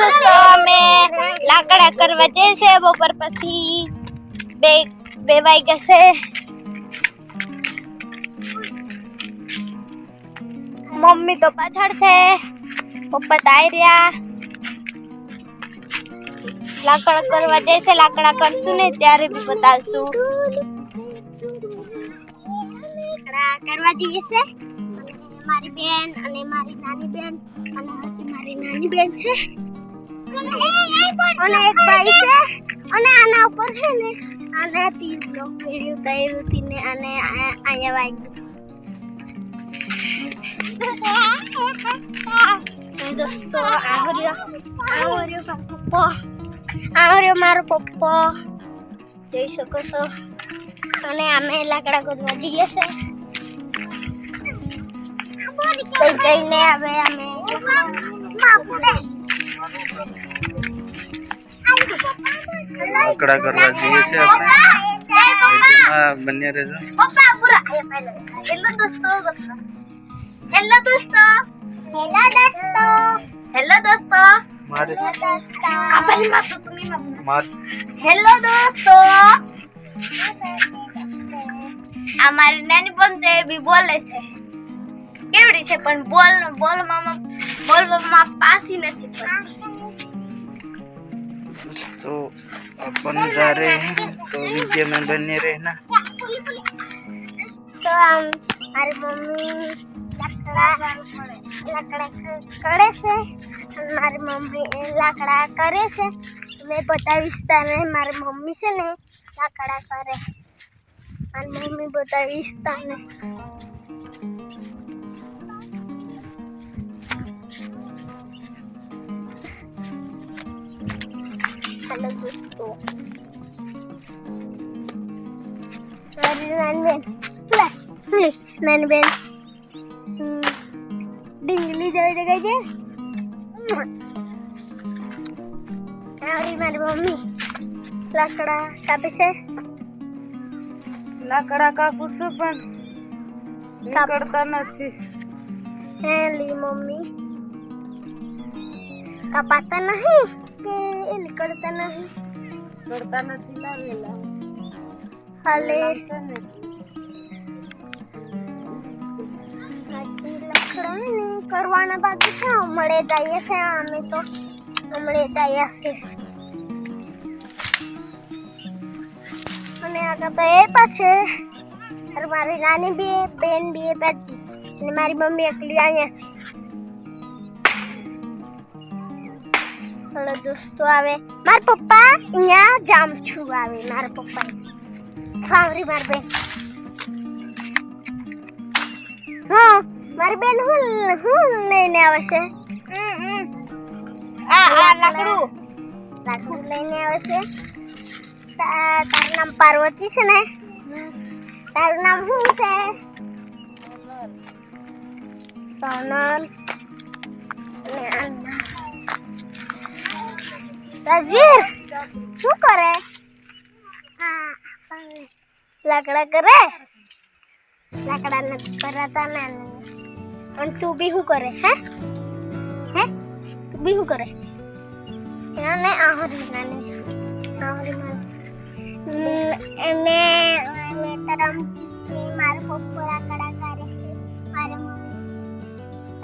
દોસ્તો અમે લાકડા કરવા છે બપોર પછી. બે બે વાગ્યા છે. મમ્મી તો પાછળ છે. પપ્પા તો આવી રહ્યા. લાકડા કરવા છે લાકડા કરશું ને ત્યારે બી બતાવશું. લાકડા કરવા છે મારી બેન અને મારી નાની બેન અને મારી નાની બેન છે. અને એક ભાઈ છે, અને આના ઉપર છે ને આનાથી બ્લોક વીડિયો કર્યું હતી ને અને અહીંયા વાગ્યું. દોસ્તો આવર્યો મારો પપ્પો. આવર્યો મારો પપ્પો. જોઈ શકો છો. અને અમે લાકડા ગોદવા જઈએ છે. જઈને હવે અમે લાકડા કરવા જઈએ છે આપણે. બન્યા રહેજો. હેલો દોસ્તો હેલો દોસ્તો. હેલો દોસ્તો. હેલો દોસ્તો. મારે કાપલી માં તો તમે માર હેલો દોસ્તો. આ નાની પણ છે બી બોલે છે. કેવડી છે પણ બોલ બોલ મામા બોલવામાં પાસી નથી પડતી. तो अपन जा रहे हैं तो वीडियो में बने रहना तो हम हमारी मम्मी लकड़ा लकड़ा करे से हमारी मम्मी लकड़ा करे से मैं बता विस्तार में हमारी मम्मी से नहीं लकड़ा करे हमारी मम्मी बता विस्तार में દોસ્તો મારી નાની બેન લે લે નાની બેન હમ, ડીંગલી જેવી દેખાય છે આવડી મારી મમ્મી લાકડા કાપે છે લાકડા કાપું છું પણ નીકળતા નથી હે લી મમ્મી કાપાતા નહીં કે એ નીકળતા નહીં કરતા નથી લાવેલા હાલે. કરવાના બાકી છે મળે જઈએ છે અમે તો. હમણે જઈએ છે. અને આગળ તો એ પાસે મારી નાની બી બેન બી બેઠી અને મારી મમ્મી એકલી અહીંયા છે. હલો દોસ્તો આવે. માર પપ્પા અહીંયા જામ છું આવે મારા પપ્પા ફાવરી માર બેન. હા મારી બેન હું હું લઈને આવે છે? આ આ લાકડું. લાકડું. લઈને આવે છે. તારું નામ પાર્વતી છે ને? તારું નામ શું છે? સોનલ. રાજવીર શું કરે? લાકડા કરે? લાકડા નથી કરાતા ને. પણ તું બી શું કરે, હે? હે? તું બી શું કરે? એને આહરી નાની આહરી નાની એને મેં તરમ, મારું પપ્પુ લાકડા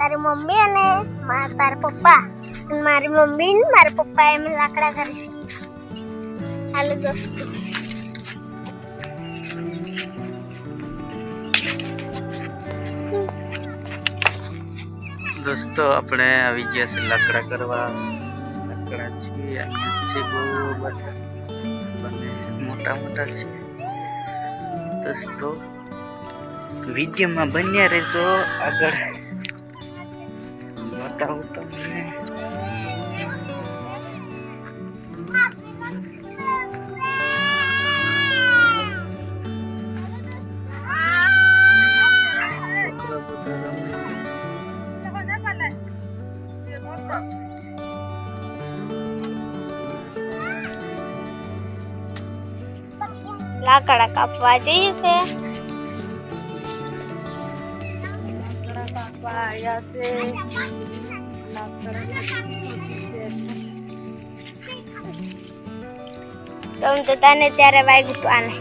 તારી મમ્મી અને મારા પપ્પા. મારી મમ્મી ને મારા પપ્પા એમ લાકડા કરે છે હાલો દોસ્તો દોસ્તો, આપણે આવી ગયા છે લાકડા કરવા. લાકડા છે બહુ બધા. મોટા મોટા છે દોસ્તો, વિડીયોમાં બન્યા રહેજો આગળ. બતાવું. લાકડા કાપવા જઈએ છે માં આવ્યા છે તને ત્યારે વાગ્યું હતું આને.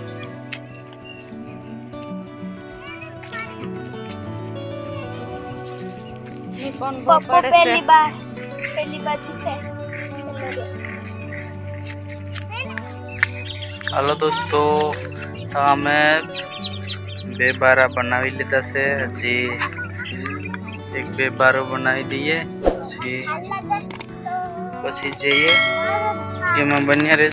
પપ્પો દોસ્તો અમે બે બારા બનાવી લીધા છે. હજી એક બે બારો બનાવી દઈએ. પછી પછી જઈએ. એમાં બન્યા રહે